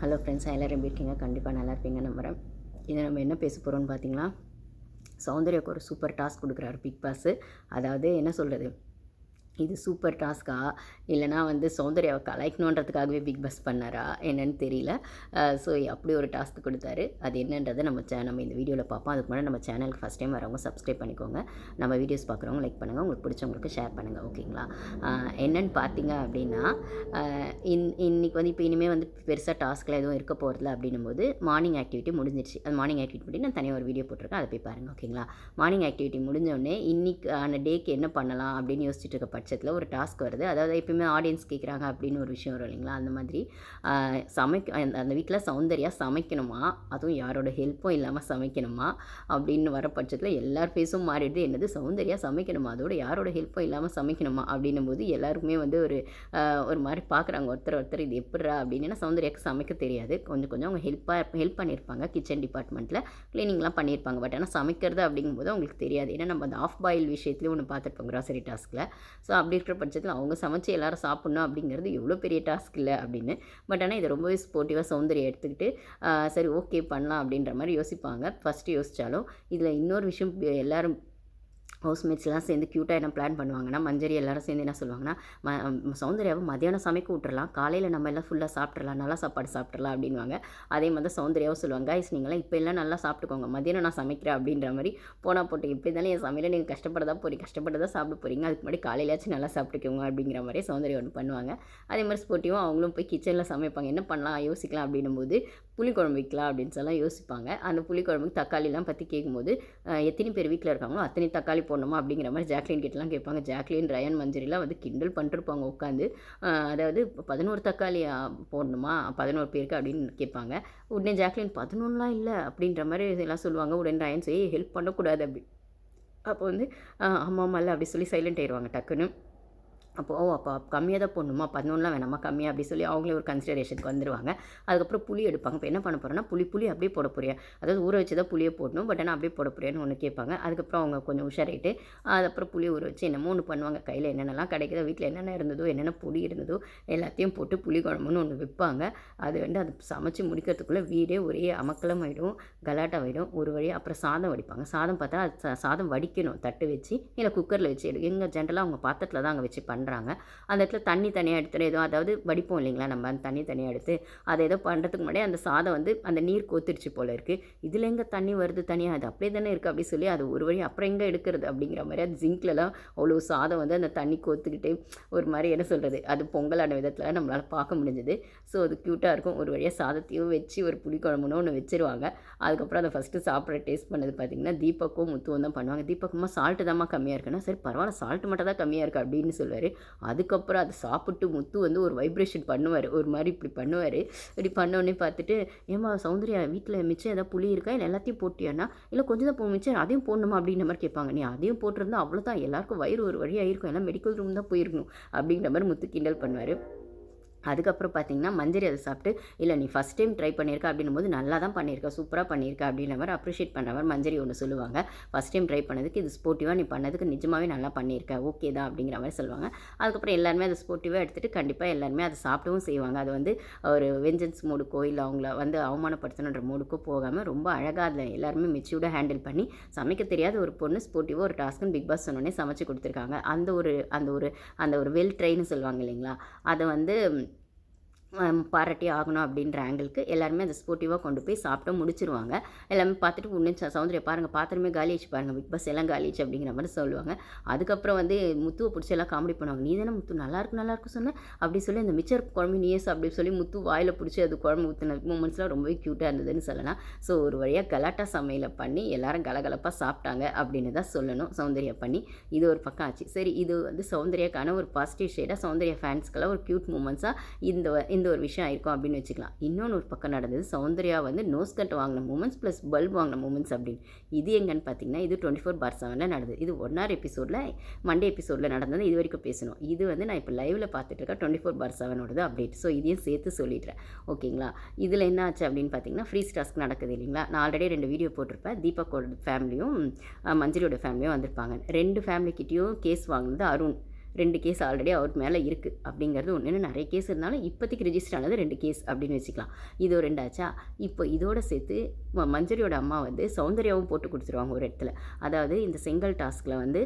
Hello friends எல்லோரும் எப்படி இருக்கீங்க? கண்டிப்பாக நல்லா இருப்பீங்க நம்புகிறேன் இதை நம்ம என்ன பேச போகிறோம்னு பார்த்தீங்களா சௌந்தர்யாவுக்கு ஒரு சூப்பர் டாஸ்க் கொடுக்குறாரு பிக் பாஸு அதாவது என்ன சொல்கிறது இது சூப்பர் டாஸ்க்கா? இல்லைனா வந்து சௌந்தர்யாவை கலாய்க்கணுன்றதுக்காகவே பிக் பாஸ் பண்ணாரா? என்னன்னு தெரியல. ஸோ அப்படி ஒரு டாஸ்க் கொடுத்தாரு. அது என்னன்றதை நம்ம சே நம்ம இந்த வீடியோவில் பார்ப்போம். அதுக்கு முன்னாடி நம்ம சேனலுக்கு ஃபஸ்ட் டைம் வரவங்க சப்ஸ்கிரைப் பண்ணிக்கோங்க. நம்ம வீடியோஸ் பார்க்குறவங்க லைக் பண்ணுங்கள் உங்களுக்கு பிடிச்சவங்களுக்கு ஷேர் பண்ணுங்கள் ஓகேங்களா என்னன்னு பார்த்தீங்க அப்படின்னா இன் இன்னைக்கு வந்து இப்போ இனிமேல் வந்து பெருசாக டாஸ்க்கில் எதுவும் இருக்க போகிறதில்ல அப்படின்னும் போது மார்னிங் ஆக்டிவிட்டி முடிஞ்சிருச்சு. அது மார்னிங் ஆக்டிவிட்டி பற்றி நான் தனியாக ஒரு வீடியோ போட்டிருக்கேன். அதை போய் பாருங்கள் ஓகேங்களா மார்னிங் ஆக்டிவிட்டி முடிஞ்சோடனே இன்னைக்கு அந்த டேக்கு என்ன பண்ணலாம் அப்படின்னு யோசிச்சுட்டு இருக்க பட்சத்தில் ஒரு டாஸ்க் வருது. அதாவது எப்பயுமே ஆடியன்ஸ் கேட்குறாங்க அப்படின்னு ஒரு விஷயம் வரும் இல்லைங்களா? அந்த மாதிரி சமைக்க அந்த அந்த வீட்டில் சௌந்தர்யா சமைக்கணுமா? அதுவும் யாரோட ஹெல்ப்பும் இல்லாமல் சமைக்கணுமா? அப்படின்னு வர பட்சத்தில் எல்லார் ஃபேஸும் மாறிடுது. என்னது சௌந்தர்யா சமைக்கணுமா? அதோட யாரோட ஹெல்ப்பும் இல்லாமல் சமைக்கணுமா? அப்படின்னும் போது எல்லாருக்குமே வந்து ஒரு ஒரு மாதிரி பார்க்குறாங்க ஒருத்தர் ஒருத்தர் இது எப்படிரா அப்படின்னு. சௌந்தர்யாக்கு சமைக்க தெரியாது. கொஞ்சம் கொஞ்சம் அவங்க ஹெல்ப்பாக ஹெல்ப் பண்ணியிருப்பாங்க கிச்சன் டிபார்ட்மெண்ட்டில் க்ளீனிங்லாம் பண்ணியிருப்பாங்க. பட் ஆனால் சமைக்கிறது அப்படிங்கும்போது அவங்களுக்கு தெரியாது. ஏன்னா நம்ம அந்த ஆஃப் பாயில் விஷயத்துலேயும் ஒன்று பார்த்துருப்போம் கிராசரி டாஸ்கில் ஸோ ஸோ அப்படி இருக்கிற பட்சத்தில் அவங்க சமைச்சு எல்லாரும் சாப்பிட்ணும் அப்படிங்கிறது எவ்வளோ பெரிய டாஸ்க் இல்லை அப்படின்னு. பட் ஆனால் இதை ரொம்பவே ஸ்போர்ட்டிவாக சௌந்தர்யம் எடுத்துக்கிட்டு சரி ஓகே பண்ணலாம் அப்படின்ற மாதிரி யோசிப்பாங்க. ஃபஸ்ட்டு யோசித்தாலும் இதில் இன்னொரு விஷயம் எல்லோரும் ஹவுஸ்மேட்ஸ்லாம் சேர்ந்து க்யூட்டாக என்ன பிளான் பண்ணுவாங்கன்னா மஞ்சரி எல்லாரும் சேர்ந்து என்ன சொல்லுவாங்கன்னா ம சௌந்தர்யாவை மதியானம் சமைக்க விட்டுறலாம். காலையில் நம்ம எல்லாம் ஃபுல்லாக சாப்பிட்றலாம் நல்லா சாப்பாடு சாப்பிட்றலாம் அப்படின்வாங்க அதே மாதிரி தான் சௌந்தர்யாவும் சொல்லுவாங்க கைஸ் நீங்களாம் இப்போ எல்லாம் நல்லா சாப்பிட்டுக்கோங்க. மதியானம் நான் சமைக்கிறேன் அப்படின்ற மாதிரி. போனால் போட்டு எப்படி இருந்தாலும் என் சமையல நீங்கள் கஷ்டப்பட போகிறீங்க கஷ்டப்பட்டு தான் சாப்பிட போகிறீங்க அதுக்கு முன்னாடி காலையிலாச்சும் நல்லா சாப்பிட்டுக்கோங்க அப்படிங்கிற மாதிரி சௌந்தர்யா ஒன்று பண்ணுவாங்க. அதே மாதிரி ஸ்போர்ட்டிவும் அவங்களும் போய் கிச்சனில் சமைப்பாங்க. என்ன பண்ணலாம்? யோசிக்கலாம் அப்படின்னும் போது புளிக்குழம்பு வைக்கலாம் அப்படின்னு சொல்லலாம் யோசிப்பாங்க. அந்த புளிக்குழம்புக்கு தக்காளிலாம் பற்றி கேட்கும்போது எத்தனை பேர் வீட்டில் இருக்காங்களோ அத்தனை தக்காளி போடணுமா அப்படிங்கிற மாதிரி ஜாக்லின் கிட்டலாம் கேட்பாங்க. ஜாக்லின் ரயன் மஞ்சரிலாம் வந்து கிண்டல் பண்ணிருப்பாங்க உட்காந்து. அதாவது பதினோரு தக்காளி போடணுமா பதினோரு பேருக்கு அப்படின்னு கேட்பாங்க. உடனே ஜாக்லின் பதினொன்றுலாம் இல்லை அப்படின்ற மாதிரி எல்லாம் சொல்லுவாங்க. உடனே ரயன் சொல்லி ஹெல்ப் பண்ணக்கூடாது அப்படி. அப்போ வந்து அம்மா ஆமாம் இல்லை அப்படி சொல்லி சைலண்ட் ஆயிடுவாங்க டக்குன்னு. அப்போ ஓ அப்போ கம்மியாக தான் போடணுமா? பதினொன்றுலாம் வேணாமா? கம்மியாக அப்படி சொல்லி அவங்களே ஒரு கன்சிடரேஷனுக்கு வந்துடுவாங்க அதுக்கப்புறம் புளி எடுப்பாங்க. இப்போ என்ன பண்ண போகிறோன்னா புளி புளி அப்படியே போட போறியா? அதாவது ஊற வச்சு தான் புளியை போடணும். பட் ஆனால் அப்படியே போட போறியான்னு ஒன்று கேட்பாங்க. அதுக்கப்புறம் அவங்க கொஞ்சம் உஷாராயிட்டு அதுக்கப்புறம் புளி ஊற வச்சு என்னமோ ஒன்று பண்ணுவாங்க. கையில் என்னென்னலாம் கிடைக்குதோ வீட்டில் என்னென்ன இருந்ததோ என்னென்ன பொடி இருந்ததோ எல்லாத்தையும் போட்டு புளி குழம்புன்னு ஒன்று விற்பாங்க. அது வந்து அது சமைச்சு முடிக்கிறதுக்குள்ளே வீடே ஒரே அமக்கலம் ஆகிடும் கலாட்டாகிடும் ஒரு வழி அப்புறம் சாதம் வடிப்பாங்க. சாதம் பார்த்தா அது சாதம் வடிக்கணும். தட்டு வச்சு இல்லை குக்கரில் வச்சு எடு. எங்கள் ஜென்ரலாக அவங்க பாத்திரத்தில் தான் அங்கே வச்சு பண்ணுறாங்க அந்த இடத்துல தண்ணி தனியாக எடுத்துட்டு ஏதோ அதாவது வடிப்போம் இல்லைங்களா நம்ம அந்த தண்ணி தனியாக எடுத்து அதை ஏதோ பண்ணுறதுக்கு முன்னாடி அந்த சாதம் வந்து அந்த நீர் கோத்திருச்சு போல் இருக்குது இதில் எங்கே தண்ணி வருது தனியாக அது அப்படியே தானே இருக்குது அப்படி சொல்லி அது ஒரு வழி அப்புறம் எங்கே எடுக்கிறது அப்படிங்கிற மாதிரி அது ஜிங்க்லலாம் அவ்வளோ சாதம் வந்து அந்த தண்ணி கோத்துக்கிட்டு ஒரு மாதிரி என்ன சொல்கிறது அது பொங்கலான விதத்தில் நம்மளால் பார்க்க முடிஞ்சது. ஸோ அது க்யூட்டாக இருக்கும். ஒரு வழியாக சாதத்தையும் வச்சு ஒரு புளிக்குழம்புன்னு ஒன்று வச்சுருவாங்க. அதுக்கப்புறம் அதை ஃபஸ்ட்டு சாப்பிட்ற டேஸ்ட் பண்ணது பார்த்திங்கன்னா தீபக்கும் முத்துவும் தான் பண்ணுவாங்க. தீபக்குமா சால்ட்டு தான்மா கம்மியாக இருக்குன்னா சரி பரவாயில்ல சால்ட்டு மட்டும் தான் கம்மியாக இருக்குது அப்படின்னு சொல்லுவார். அதுக்கப்புறம் அதை சாப்பிட்டு முத்து வந்து ஒரு வைப்ரேஷன் பண்ணுவார். ஒரு மாதிரி இப்படி பண்ணுவார். இப்படி பண்ணோடனே பார்த்துட்டு ஏமா சௌந்தர்யா வீட்டில் மிச்சம் ஏதாவது புளி இருக்கா? இல்லை எல்லாத்தையும் போட்டியானா இல்லை கொஞ்சம் தான் போ மிச்சம் அதையும் போடணுமா? அப்படின்ற மாதிரி கேட்பாங்க. நீ அதையும் போட்டிருந்தா அவ்வளோதான் எல்லாருக்கும் வயிறு ஒரு வழியாக இருக்கும் எல்லாம் மெடிக்கல் ரூம் தான் போயிருக்கணும். அப்படிங்கிற மாதிரி முத்து கிண்டல் பண்ணுவார். அதுக்கப்புறம் பார்த்தீங்கன்னா மஞ்சரி அதை சாப்பிட்டு இல்லை நீ ஃபஸ்ட் டைம் ட்ரை பண்ணியிருக்க அப்படின்னும் போது நல்லா தான் பண்ணியிருக்க சூப்பராக பண்ணியிருக்க அப்படின்ற மாதிரி அப்ரிஷியேட் பண்ணுற மாதிரி மஞ்சரி ஒன்று சொல்லுவாங்க. ஃபஸ்ட் டைம் ட்ரை பண்ணதுக்கு இது ஸ்போர்ட்டிவாக நீ பண்ணதுக்கு நிஜமாவே நல்லா பண்ணியிருக்க ஓகே தான் அப்படிங்கிற மாதிரி சொல்லுவாங்க. அதுக்கப்புறம் எல்லாருமே அதை ஸ்போர்ட்டிவாக எடுத்துகிட்டு கண்டிப்பாக எல்லாருமே அதை சாப்பிடவும் செய்வாங்க. அது வந்து ஒரு வெஞ்சன்ஸ் மூடுக்கோ இல்லை அவங்கள வந்து அவமானப்படுத்தணுன்ற மூடுக்கோ போகாமல் ரொம்ப அழகாக அதில் எல்லாருமே மெச்சூர்டாக ஹேண்டில் பண்ணி சமைக்க தெரியாத ஒரு பொண்ணு ஸ்போர்ட்டிவாக ஒரு டாஸ்க்குன்னு பிக் பாஸ் சொன்னோடனே சமைச்சு கொடுத்துருக்காங்க. அந்த ஒரு அந்த ஒரு அந்த ஒரு வெல் ட்ரைன்னு சொல்லுவாங்க இல்லைங்களா? அதை வந்து பாராட்டி ஆகணும் அப்படின்ற ஆங்கிளுக்கு எல்லாருமே அதை ஸ்போர்ட்டிவாக கொண்டு போய் சாப்பிட்டு முடிச்சிருவாங்க. எல்லாமே பார்த்துட்டு ஒன்று ச- சௌந்தர்யா பாருங்கள் பாத்திரமே காலி ஆச்சு பாருங்கள் பிக் பாஸ் எல்லாம் காலி ஆச்சு அப்படிங்கிற மாதிரி சொல்லுவாங்க. அதுக்கப்புறம் வந்து முத்துவை பிடிச்சி எல்லாம் காமெடி பண்ணுவாங்க. நீ தானே முத்து நல்லா நல்லாயிருக்கும் நல்லா சொன்ன. அப்படி சொல்லி அந்த மிச்சர் குழம்பு நீயே அப்படின்னு சொல்லி முத்து வாயில் பிடிச்சி அது குழம்பு ஊற்றின மூமெண்ட்ஸ்லாம் ரொம்பவே க்யூட்டாக இருந்ததுன்னு சொல்லலாம். ஸோ ஒரு வழியாக கலாட்டா சமையலை பண்ணி எல்லாரும் கலகலப்பாக சாப்பிட்டாங்க அப்படின்னு தான் சொல்லணும் சௌந்தர்யா பண்ணி. இது ஒரு பக்கம் ஆச்சு. சரி இது வந்து சௌந்தர்யாக்கான ஒரு பாசிட்டிவ் ஷேடாக சௌந்தர்யா ஃபேன்ஸ்க்கெல்லாம் ஒரு க்யூட் மூமெண்ட்ஸாக இந்த இந்த ஒரு விஷயம் ஆயிருக்கும் அப்படின்னு வச்சுக்கலாம். இன்னொன்று ஒரு பக்கம் நடந்தது சௌந்தர்யா வந்து நோஸ் கட் வாங்கின மூமெண்ட்ஸ் ப்ளஸ் பல்ப் வாங்கின மூமெண்ட்ஸ் அப்படின்னு. இது எங்கன்னு பார்த்தீங்கன்னா இது டுவெண்ட்டி ஃபோர் பார் செவனில் நடந்தது. இது ஒன்னார் எபிசோடில் மண்டே எபிசோடில் நடந்தது இது வரைக்கும் பேசணும். இது வந்து நான் இப்போ லைவில் பார்த்துட்டு இருக்கேன் டுவெண்ட்டி ஃபோர் பார் செவனோடது அப்டேட் ஸோ இதையும் சேர்த்து சொல்லிடுறேன். ஓகேங்களா? இதில் என்ன ஆச்சு அப்படின்னு பார்த்தீங்கன்னா ஃப்ரீ டாஸ்க் நடக்குது இல்லைங்களா? நான் ஆல்ரெடி ரெண்டு வீடியோ போட்டிருப்பேன். தீபக்கோட ஃபேமிலியும் மஞ்சரியோட ஃபேமிலியும் வந்திருப்பாங்க. ரெண்டு ஃபேமிலிக்கிட்டேயும் கேஸ் வாங்கினது அருண். ரெண்டு கேஸ் ஆல்ரெடி அவர் மேலே இருக்குது அப்படிங்கிறது ஒன்று இன்னும் நிறைய கேஸ் இருந்தாலும் இப்போதைக்கு ரிஜிஸ்டர் ஆனது ரெண்டு கேஸ் அப்படின்னு வச்சுக்கலாம். இது ஒரு ரெண்டாச்சா இப்போ இதோட சேர்த்து மஞ்சரியோட அம்மா வந்து சௌந்தர்யாவும் போட்டு கொடுத்துருவாங்க ஒரு இடத்துல. அதாவது இந்த செங்கல் டாஸ்கில் வந்து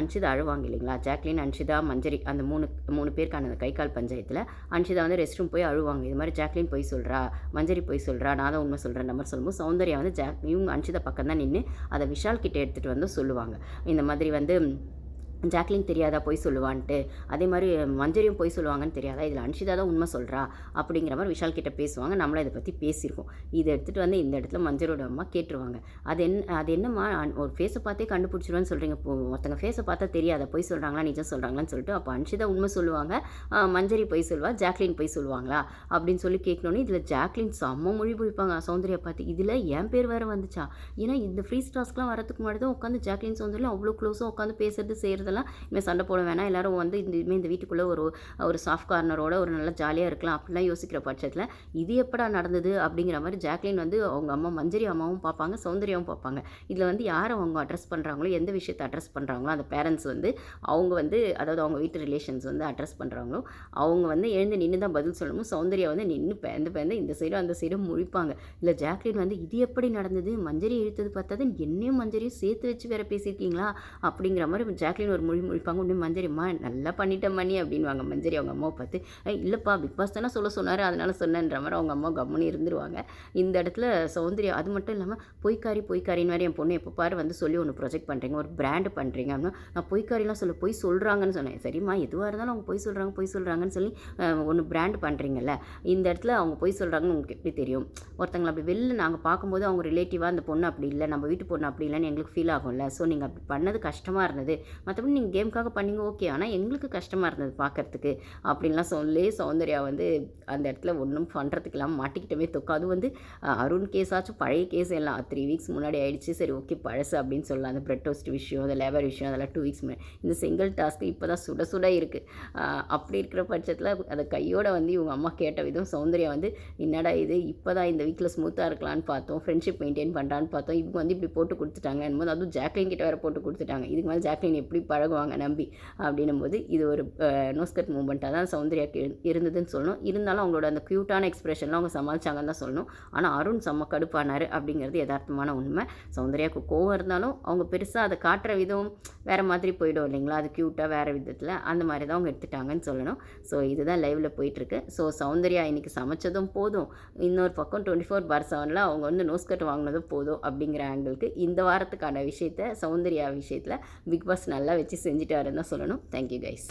அன்ஷிதா அழுவாங்க இல்லைங்களா? ஜாக்லின் அன்ஷிதா மஞ்சரி அந்த மூணு மூணு பேருக்கான அந்த கை கால் பஞ்சாயத்தில் அன்ஷிதா வந்து ரெஸ்ட் ரூம் போய் அழுவாங்க. இது மாதிரி ஜாக்லின் போய் சொல்கிறா மஞ்சரி போய் சொல்கிறா நான் தான் உண்மை சொல்கிறேன் நம்பர் சொல்லும்போது சௌந்தர்யா வந்து ஜாக் இவங்க அன்ஷிதா பக்கம் தான் நின்று அதை விஷால் கிட்டே எடுத்துகிட்டு வந்து சொல்லுவாங்க. இந்த மாதிரி வந்து ஜாக்லின் தெரியாதா போய் சொல்லுவான்ட்டு. அதே மாதிரி மஞ்சரியும் போய் சொல்லுவாங்கன்னு தெரியாதா? இதில் அன்ஷிதா தான் உண்மை சொல்கிறா அப்படிங்கிற மாதிரி விஷால் கிட்டே பேசுவாங்க. நம்மளும் இதை பற்றி பேசியிருக்கோம். இதை எடுத்துகிட்டு வந்து இந்த இடத்துல மஞ்சரோட அம்மா கேட்டுருவாங்க. அது என்ன அது என்னம்மா? ஒரு ஃபேஸை பார்த்தே கண்டுபிடிச்சிருவேன்னு சொல்கிறீங்க இப்போ ஒருத்தங்க ஃபேஸை பார்த்தா தெரியாத? போய் சொல்கிறாங்களா நிஜம் சொல்கிறாங்களான்னு சொல்லிட்டு அப்போ அன்ஷிதா உண்மை சொல்லுவாங்க. மஞ்சரி போய் சொல்லுவா ஜாக்லின் போய் சொல்லுவாங்களா? அப்படின்னு சொல்லி கேட்கணுன்னு இதில் ஜாக்லின் செம்ம மொழி பிடிப்பாங்க சௌந்தர்யா பார்த்து இதில் என் பேர் வேறு வந்துச்சா? ஏன்னா இந்த ஃப்ரீ ஸ்டாஸ்க்கெலாம் வரதுக்கு முன்னாடி தான் உட்காந்து ஜாக்லின் சௌந்தர்யம் அவ்வளோ க்ளோஸாக உட்காந்து பேசுறது செய்கிறதெல்லாம் இனிமேல் சண்டை போட வேணாம். எல்லாரும் வந்து இந்த இனிமேல் இந்த வீட்டுக்குள்ளே ஒரு ஒரு சாஃப்ட் கார்னரோட ஒரு நல்ல ஜாலியாக இருக்கலாம். அப்படிலாம் யோசிக்கிற பட்சத்தில் இது எப்படா நடந்தது அப்படிங்கிற மாதிரி ஜாக்லின் வந்து அவங்க அம்மா மஞ்சரி அம்மாவும் பார்ப்பாங்க சௌந்தர்யாவும் பார்ப்பாங்க. இதில் வந்து யாரை அவங்க அட்ரஸ் பண்ணுறாங்களோ எந்த விஷயத்தை அட்ரஸ் பண்ணுறாங்களோ அந்த பேரண்ட்ஸ் வந்து அவங்க வந்து அதாவது அவங்க வீட்டு ரிலேஷன்ஸ் வந்து அட்ரஸ் பண்ணுறாங்களோ அவங்க வந்து எழுந்து நின்று தான் பதில் சொல்லணும். சௌந்தர்யா வந்து நின்று பேந்து பேந்து இந்த சைடும் அந்த சைடும் முழிப்பாங்க. இல்லை ஜாக்லின் வந்து இது எப்படி நடந்தது? மஞ்சரி இழுத்தது பார்த்தது என்னையும் மஞ்சரியும் சேர்த்து வச்சு வேற பேசியிருக்கீங்களா? அப்படிங்கிற மாதிரி ஜாக்லின் ஒரு மொழி முழிப்பாங்க உடனே மஞ்சரிம்மா நல்லா பண்ணிட்டேன் மணி அப்படின்வாங்க மஞ்சரி அவங்க அம்மாவை பார்த்து இல்லைப்பா பிக் பாஸ் தானே சொல்ல சொன்னார். அதனால சொன்னேன்ற மாதிரி அவங்க அம்மா கம்முன்னு இருந்துருவாங்க. இந்த இடத்துல சௌந்தர்யா அது மட்டும் இல்லாமல் பொய்க்காரி பொய்க்காரின்னு மாதிரி என் பொண்ணு எப்போ பாரு வந்து சொல்லி ஒன்று ப்ரொஜெக்ட் பண்ணுறீங்க ஒரு பிராண்டு பண்ணுறீங்க அப்படின்னா நான் பொய்க்காரிலாம் சொல்ல பொய் சொல்கிறாங்கன்னு சொன்னேன். சரிம்மா எதுவாக இருந்தாலும் அவங்க பொய் சொல்கிறாங்க பொய் சொல்கிறாங்கன்னு சொல்லி ஒன்று பிராண்ட் பண்ணுறீங்கல்ல இந்த இடத்துல அவங்க பொய் சொல்கிறாங்கன்னு உங்களுக்கு எப்படி தெரியும்? ஒருத்தங்களை அப்படி வெளில நாங்கள் பார்க்கும்போது அவங்க ரிலேட்டிவாக அந்த பொண்ணு அப்படி இல்லை. நம்ம வீட்டு பொண்ணு அப்படி இல்லைன்னு எங்களுக்கு ஃபீல் ஆகும்ல. ஸோ நீங்கள் அப்படி பண்ணது கஷ்டமாக இருந்தது. மற்ற மற்றபடி நீங்கள் கேமுக்காக பண்ணீங்க ஓகே. ஆனால் எங்களுக்கு கஷ்டமாக இருந்தது பார்க்கறதுக்கு அப்படின்லாம் சொல்லி சௌந்தர்யா வந்து அந்த இடத்துல ஒன்றும் பண்ணுறதுக்கெல்லாம் மாட்டிக்கிட்டவே தொக்கு. அது வந்து அருண் கேஸ் ஆச்சும் பழைய கேஸ் எல்லாம் த்ரீ வீக்ஸ் முன்னாடி ஆயிடுச்சு. சரி ஓகே பழசு அப்படின்னு சொல்லலாம் அந்த பிரெட் டோஸ்ட் விஷயம் அந்த லேபர் விஷயம் அதெல்லாம் டூ வீக்ஸ் முன்னாடி. இந்த சிங்கிள் டாஸ்க்கு இப்போ தான் சுட சுட இருக்குது அப்படி இருக்கிற பட்சத்தில் அதை கையோட வந்து இவங்க அம்மா கேட்ட விதம் சௌந்தர்யா வந்து என்னடா இது? இப்போ தான் இந்த வீக்கில் ஸ்மூத்தாக இருக்கலான்னு பார்த்தோம். ஃப்ரெண்ட்ஷிப் மெயின்டைன் பண்ணுறான்னு பார்த்தோம். இவங்க வந்து இப்படி போட்டு கொடுத்துட்டாங்க. போது அதுவும் ஜாக்லின் கிட்ட வேறு போட்டு கொடுத்துட்டாங்க. இதுக்கு மேலே ஜாக்லின் எப்படி பழகுவாங்க நம்பி. அப்படின்னும் போது இது ஒரு நோஸ்கட் மூமெண்ட்டாக தான் சௌந்தர்யாக்கு இருந்ததுன்னு சொல்லணும். இருந்தாலும் அவங்களோட அந்த க்யூட்டான எக்ஸ்பிரஷன்லாம் அவங்க சமாளித்தாங்கன்னு தான் சொல்லணும். ஆனால் அருண் செம்ம கடுப்பானார் அப்படிங்கிறது யதார்த்தமான உண்மை. சௌந்தர்யாவுக்கு கோவம் இருந்தாலும் அவங்க பெருசாக அதை காட்டுற விதம் வேறு மாதிரி போயிடும் இல்லைங்களா? அது க்யூட்டாக வேறு விதத்தில் அந்த மாதிரி தான் அவங்க எடுத்துட்டாங்கன்னு சொல்லணும். ஸோ இதுதான் லைவில் போயிட்டுருக்கு. ஸோ சௌந்தர்யா இன்னைக்கு சமைச்சதும் போதும். இன்னொரு பக்கம் டுவெண்ட்டி ஃபோர் பார் செவனில் அவங்க வந்து நோஸ்கட் வாங்கினதும் போதும் அப்படிங்கிற ஆங்கிளுக்கு இந்த வாரத்துக்கான விஷயத்த சௌந்தர்யா விஷயத்தில் பிக் பாஸ் நல்லா வச்சு செஞ்சுட்டாருன்னு தான் சொல்லணும் தேங்க்யூ கைஸ்